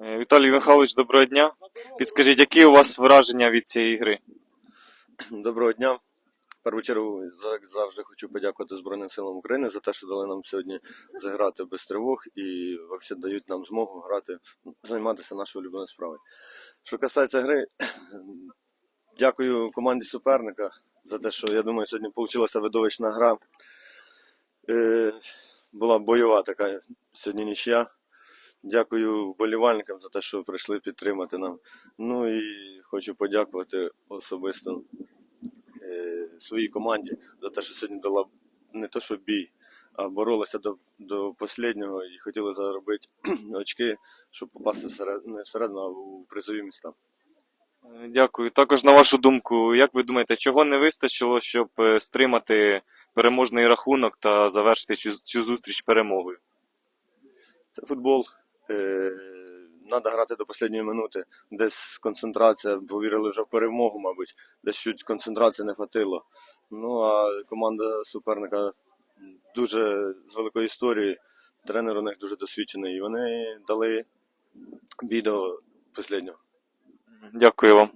Е, Віталій Михайлович, доброго дня. Підскажіть, які у вас враження від цієї гри? Доброго дня. В першу чергу, як завжди, хочу подякувати Збройним силам України за те, що дали нам сьогодні заграти без тривог і взагалі дають нам змогу грати, займатися нашою улюбленою справою. Що касається гри, дякую команді суперника за те, що я думаю, сьогодні вийшла видовищна гра. Е, була бойова така сьогодні нічия. Дякую вболівальникам за те, що прийшли підтримати нам. Ну і хочу подякувати особисто е, своїй команді за те, що сьогодні дала не то, що бій, а боролася до, до останнього і хотіли заробити очки, щоб попасти всеред, не всередину, а у призові міста. Е, Дякую. Також на вашу думку, як ви думаєте, чого не вистачило, щоб е, стримати переможний рахунок та завершити цю, цю зустріч перемогою? Це футбол. Е, Треба грати до останньої минути. Десь концентрація, повірили вже в перемогу, мабуть, десь чуть концентрації не хватило. Ну а команда суперника дуже з великої історії. Тренер у них дуже досвідчений. І вони дали бій до останнього. Дякую вам.